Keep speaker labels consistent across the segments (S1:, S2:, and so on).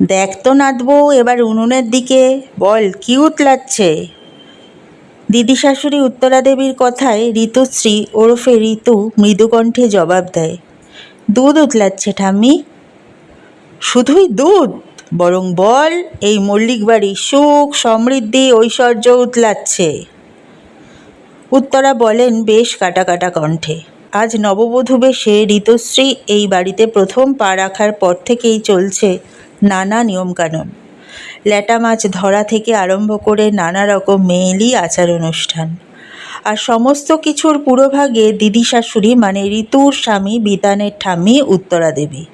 S1: দেখ তো নাতবউ এবার উনুনের দিকে বল কি উতলাচ্ছে দিদি শাশুড়ি উত্তরা দেবীর কথায় ঋতুশ্রী ওরফে ঋতু মৃদুকণ্ঠে জবাব দেয়, দুধ উতলাচ্ছে ঠাম্মি। শুধুই দুধ, বরং বল, এই মল্লিক বাড়ি সুখ, সমৃদ্ধি, ঐশ্বর্য উতলাচ্ছে। উত্তরা বলেন বেশ কাটা কাটা কণ্ঠে, আজ নববধূ বেশে ঋতুশ্রী এই বাড়িতে প্রথম পা রাখার পর থেকেই চলছে নানা নিয়মকানুন। ল্যাটা মাছ ধরা থেকে আরম্ভ করে নানা রকম মেয়েলি আচার অনুষ্ঠান। আর সমস্ত কিছুর পুরোভাগে দিদি শাশুড়ি মানে ঋতুর স্বামী, বিতানের ঠাম্মি, উত্তরা দেবী।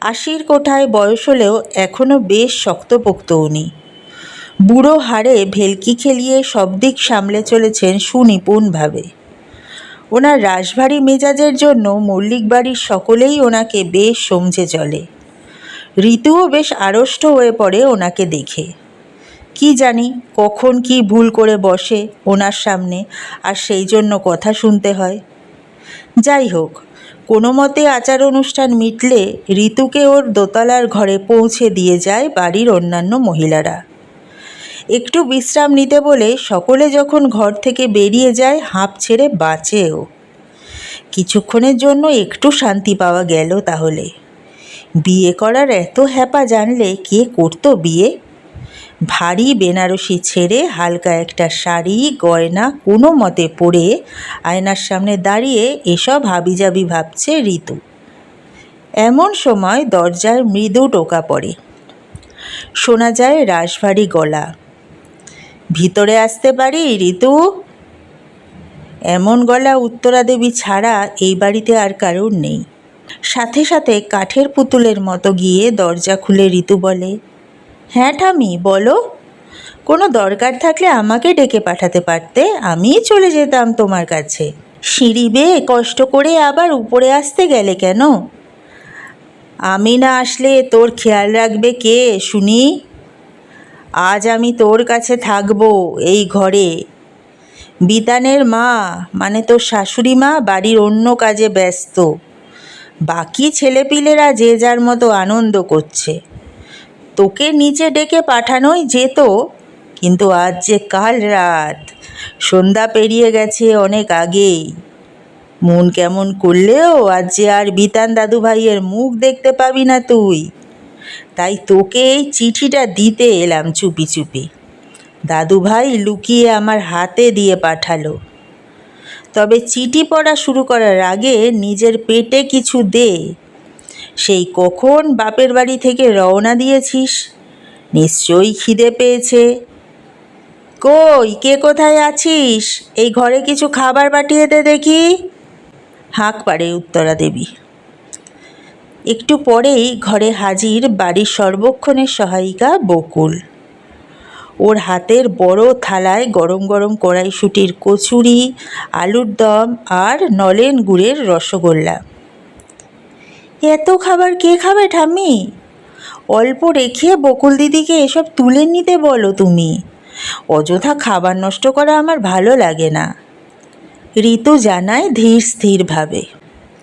S1: আশির কোঠায় বয়স হলেও এখনও বেশ শক্তপোক্ত উনি। বুড়ো হাড়ে ভেলকি খেলিয়ে সব দিক সামলে চলেছেন সুনিপুণভাবে। ওনার রাশভারী মেজাজের জন্য মল্লিক বাড়ির সকলেই ওনাকে বেশ সমঝে চলে। ঋতুও বেশ আড়ষ্ট হয়ে পড়ে ওনাকে দেখে। কি জানি কখন কি ভুল করে বসে ওনার সামনে আর সেই জন্য কথা শুনতে হয়। যাই হোক, কোনো মতে আচার অনুষ্ঠান মিটলে ঋতুকে ওর দোতলার ঘরে পৌঁছে দিয়ে যায় বাড়ির অন্যান্য মহিলারা। একটু বিশ্রাম নিতে বলে সকলে যখন ঘর থেকে বেরিয়ে যায়, হাঁপ ছেড়ে বাঁচেও। কিছুক্ষণের জন্য একটু শান্তি পাওয়া গেল তাহলে। বিয়ে করার এত হ্যাপা জানলে কে করতো বিয়ে? ভারী বেনারসি ছেড়ে হালকা একটা শাড়ি, গয়না কোনো মতে পরে আয়নার সামনে দাঁড়িয়ে এসব হাবিজাবি ভাবছে ঋতু। এমন সময় দরজায় মৃদু টোকা পড়ে। শোনা যায় রাশভারী গলা। ভিতরে আসতে পারি ঋতু? এমন গলা উত্তরা দেবী ছাড়া এই বাড়িতে আর কারোর নেই। সাথে সাথে কাঠের পুতুলের মতো গিয়ে দরজা খুলে ঋতু বলে হ্যাঁ ঠামি বলো। কোনো দরকার থাকলে আমাকে ডেকে পাঠাতে পারতে? আমিই চলে যেতাম তোমার কাছে। সিঁড়ি বেয়ে কষ্ট করে আবার উপরে আসতে গেলে কেন? আমি না আসলে তোর খেয়াল রাখবে কে, শুনি? আজ আমি তোর কাছে থাকব এই ঘরে। বিতানের মা মানে তোর শাশুড়ি মা, বাড়ির অন্য কাজে ব্যস্ত। বাকি ছেলেপিলেরা যে যার মতো আনন্দ করছে। তোকে নিচে ডেকে পাঠানোই যেত, কিন্তু আজ যে কাল রাত, সন্ধ্যা পেরিয়ে গেছে অনেক আগেই। মন কেমন করলেও আজ যে আর বিতান দাদু ভাইয়ের মুখ দেখতে পাবি না তুই। তাই তোকে এই চিঠিটা দিতে এলাম চুপি চুপি। দাদু ভাই লুকিয়ে আমার হাতে দিয়ে পাঠালো। তবে চিঠি পড়া শুরু করার আগে নিজের পেটে কিছু দে। সেই কখন বাপের বাড়ি থেকে রওনা দিয়েছিস? নিশ্চয়ই খিদে পেয়েছে। কই, কে কোথায় আছিস? এই ঘরে কিছু খাবার পাঠিয়ে দে দেখি। হাঁক পাড়ে উত্তরা দেবী। একটু পরেই ঘরে হাজির বাড়ির সর্বক্ষণের সহায়িকা বকুল। ওর হাতের বড় থালায় গরম গরম কড়াইশুটির কচুরি, আলুর দম আর নলেন গুড়ের রসগোল্লা। এত খাবার কে খাবে ঠাম্মি? অল্প রেখে বকুল দিদিকে এসব তুলে নিতে বলো তুমি। অযথা খাবার নষ্ট করা আমার ভালো লাগে না। ঋতু জানায় ধীর স্থিরভাবে।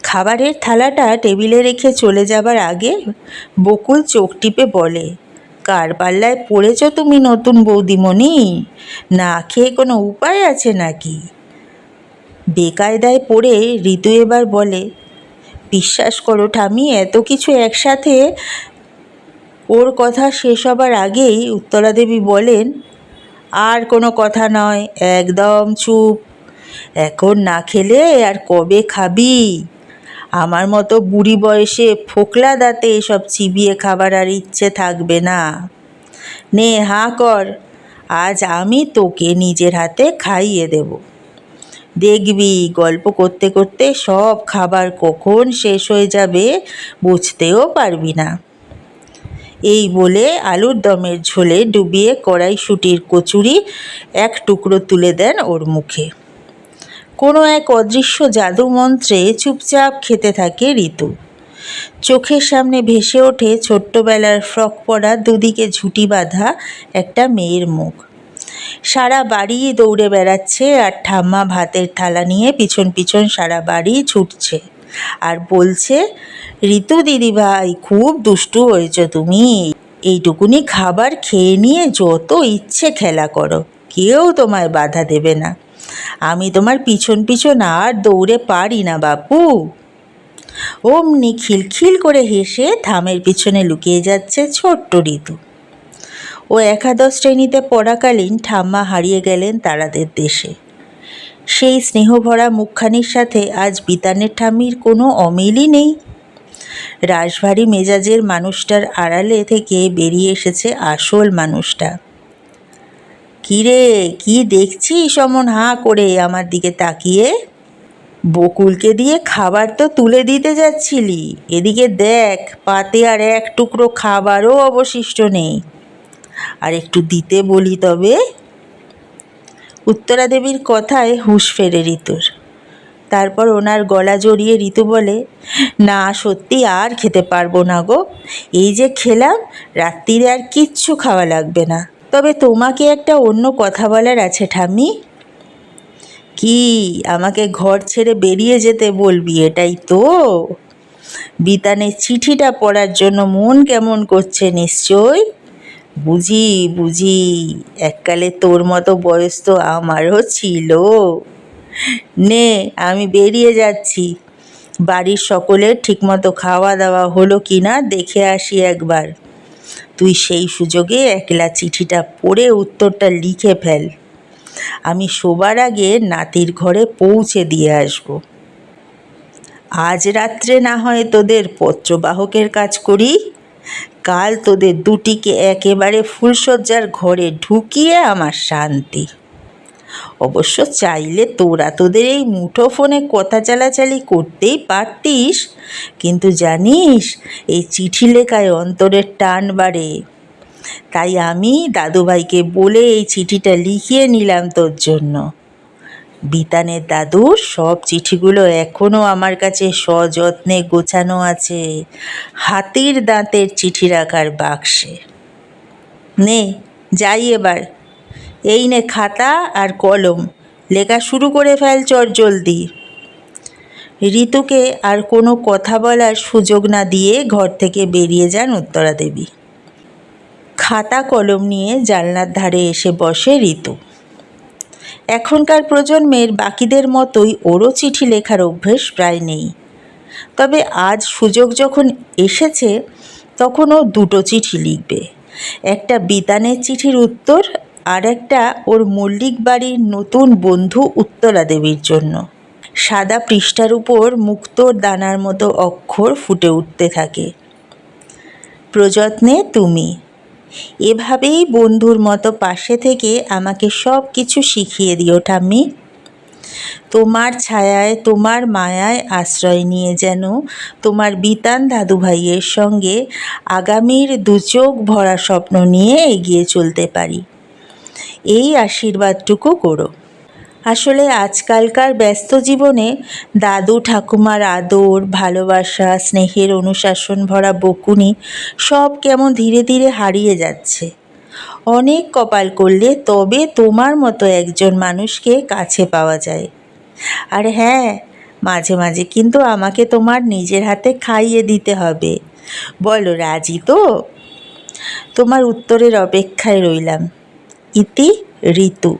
S1: খাবারের থালাটা টেবিলে রেখে চলে যাবার আগে বকুল চোখ টিপে বলে কার পাল্লায় পড়েছ তুমি, নতুন বৌদিমণি? না খেয়ে কোনো উপায় আছে নাকি? বেকায়দায় পড়ে ঋতু এবার বলে, বিশ্বাস করো ঠামি এত কিছু একসাথে ওর কথা শেষ হবার আগেই উত্তরা দেবী বলেন, আর কোনো কথা নয়, একদম চুপ। এখন না খেলে আর কবে খাবি? আমার মতো বুড়ি বয়সে ফোকলা দাঁতে এসব চিবিয়ে খাবার আর ইচ্ছে থাকবে না। নে, হাঁ কর। আজ আমি তোকে নিজের হাতে খাইয়ে দেব। দেখবি, গল্প করতে করতে সব খাবার কখন শেষ হয়ে যাবে বুঝতেও পারবি না। এই বলে আলুর দমের ঝোলে ডুবিয়ে কড়াইশুটির কচুরি এক টুকরো তুলে দেন ওর মুখে। কোনো এক অদৃশ্য জাদু মন্ত্রে চুপচাপ খেতে থাকে ঋতু। চোখের সামনে ভেসে ওঠে ছোট্টবেলার ফ্রক পরা দুদিকে ঝুঁটি বাঁধা একটা মেয়ের মুখ। সারা বাড়ি দৌড়ে বেড়াচ্ছে আর ঠাম্মা ভাতের থালা নিয়ে পিছন পিছন সারা বাড়ি ছুটছে আর বলছে, ঋতু দিদি ভাই খুব দুষ্টু হয়েছ তুমি। এইটুকুনি খাবার খেয়ে নিয়ে যত ইচ্ছে খেলা করো, কেউ তোমায় বাধা দেবে না। আমি তোমার পিছন পিছন আর দৌড়ে পারি না, বাপু। অমনি খিলখিল করে হেসে থামের পিছনে লুকিয়ে যাচ্ছে ছোট্ট ঋতু। ও একাদশ শ্রেণীতে পড়াকালীন ঠাম্মা হারিয়ে গেলেন তারাদের দেশে। সেই স্নেহভরা মুখখানির সাথে আজ বিতানের ঠাম্মির কোনো অমিলই নেই। রাশভারী মেজাজের মানুষটার আড়ালে থেকে বেরিয়ে এসেছে আসল মানুষটা। কিরে, কি দেখছিস অমন হাঁ করে আমার দিকে তাকিয়ে? বকুলকে দিয়ে খাবার তো তুলে দিতে যাচ্ছিলি। এদিকে দেখ, পাতে আর এক টুকরো খাবারও অবশিষ্ট নেই। আর একটু দিতে বলি তবে? উত্তরা দেবীর কথায় হুঁশ ফেরে ঋতুর। তারপর ওনার গলা জড়িয়ে ঋতু বলে, না, সত্যি আর খেতে পারব না গো। এই যে খেলাম, রাত্রিরে আর কিচ্ছু খাওয়া লাগবে না। তবে তোমাকে একটা অন্য কথা বলার আছে ঠাম্মি। কি, আমাকে ঘর ছেড়ে বেরিয়ে যেতে বলবি, এটাই তো। বিতানের চিঠিটা পড়ার জন্য মন কেমন করছে নিশ্চয়? বুঝি বুঝি, এককালে তোর মতো বয়স তো আমারও ছিল। নে, আমি বেরিয়ে যাচ্ছি। বাড়ির সকলের ঠিকমতো খাওয়া দাওয়া হলো কি না দেখে আসি একবার। তুই সেই সুযোগে একলা চিঠিটা পড়ে উত্তরটা লিখে ফেল। আমি শোবার আগে নাতির ঘরে পৌঁছে দিয়ে আসব। আজ রাত্রে না হয় তোদের পত্রবাহকের কাজ করি। কাল তোদের দুটিকে একেবারে ফুলশয্যার ঘরে ঢুকিয়ে আমার শান্তি। অবশ্য চাইলে তোরা তোদের এই মুঠো ফোনে কথা চালাচালি করতেই পারতিস। কিন্তু জানিস, এই চিঠি লেখায় অন্তরের টান বাড়ে। তাই আমি দাদুভাইকে বলে এই চিঠিটা লিখিয়ে নিলাম তোর জন্য। বিতানের দাদুর সব চিঠিগুলো এখনও আমার কাছে সযত্নে গোছানো আছে। হাতির দাঁতের চিঠি রাখার বাক্সে। নে, যাই এবার। এই নে খাতা আর কলম। লেখা শুরু করে ফেল চট জলদি। ঋতুকে আর কোনো কথা বলার সুযোগ না দিয়ে ঘর থেকে বেরিয়ে যান উত্তরা দেবী। খাতা কলম নিয়ে জানলার ধারে এসে বসে ঋতু। এখনকার প্রজন্মের বাকিদের মতোই ওরও চিঠি লেখার অভ্যেস প্রায় নেই। তবে আজ সুযোগ যখন এসেছে তখন ও দুটো চিঠি লিখবে। একটা বিতানের চিঠির উত্তর আর একটা ওর মল্লিক বাড়ির নতুন বন্ধু উত্তরা দেবীর জন্য। সাদা পৃষ্ঠার উপর মুক্তোর দানার মতো অক্ষর ফুটে উঠতে থাকে। প্রযত্নে তুমি। এভাবেই বন্ধুর মতো পাশে থেকে আমাকে সব কিছু শিখিয়ে দিও ঠাম্মি। তোমার ছায়ায়, তোমার মায়ায় আশ্রয় নিয়ে যেন তোমার বিতান দাদু ভাইয়ের সঙ্গে আগামীর দুচোখ ভরা স্বপ্ন নিয়ে এগিয়ে চলতে পারি। এই আশীর্বাদটুকু করো। আসলে আজকালকার ব্যস্ত জীবনে দাদু, ঠাকুমার আদর, ভালোবাসা, স্নেহের অনুশাসন ভরা বকুনি সব কেমন ধীরে ধীরে হারিয়ে যাচ্ছে। অনেক কপাল করলে তবে তোমার মতো একজন মানুষকে কাছে পাওয়া যায়। আর হ্যাঁ মাঝে মাঝে কিন্তু আমাকে তোমার নিজের হাতে খাইয়ে দিতে হবে। বলো, রাজি তো? তোমার উত্তরের অপেক্ষায় রইলাম। ইতি ঋতু।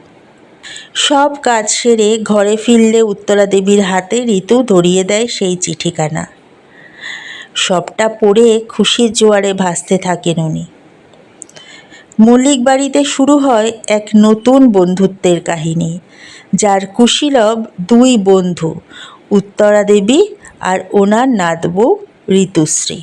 S1: সব কাজ সেরে ঘরে ফিরলে উত্তরা দেবীর হাতে ঋতু ধরিয়ে দেয় সেই চিঠিখানা। সবটা পড়ে খুশির জোয়ারে ভাসতে থাকেন উনি। মল্লিক বাড়িতে শুরু হয় এক নতুন বন্ধুত্বের কাহিনী, যার কুশীলব দুই বন্ধু উত্তরা দেবী আর ওনার নাতবউ ঋতুশ্রী।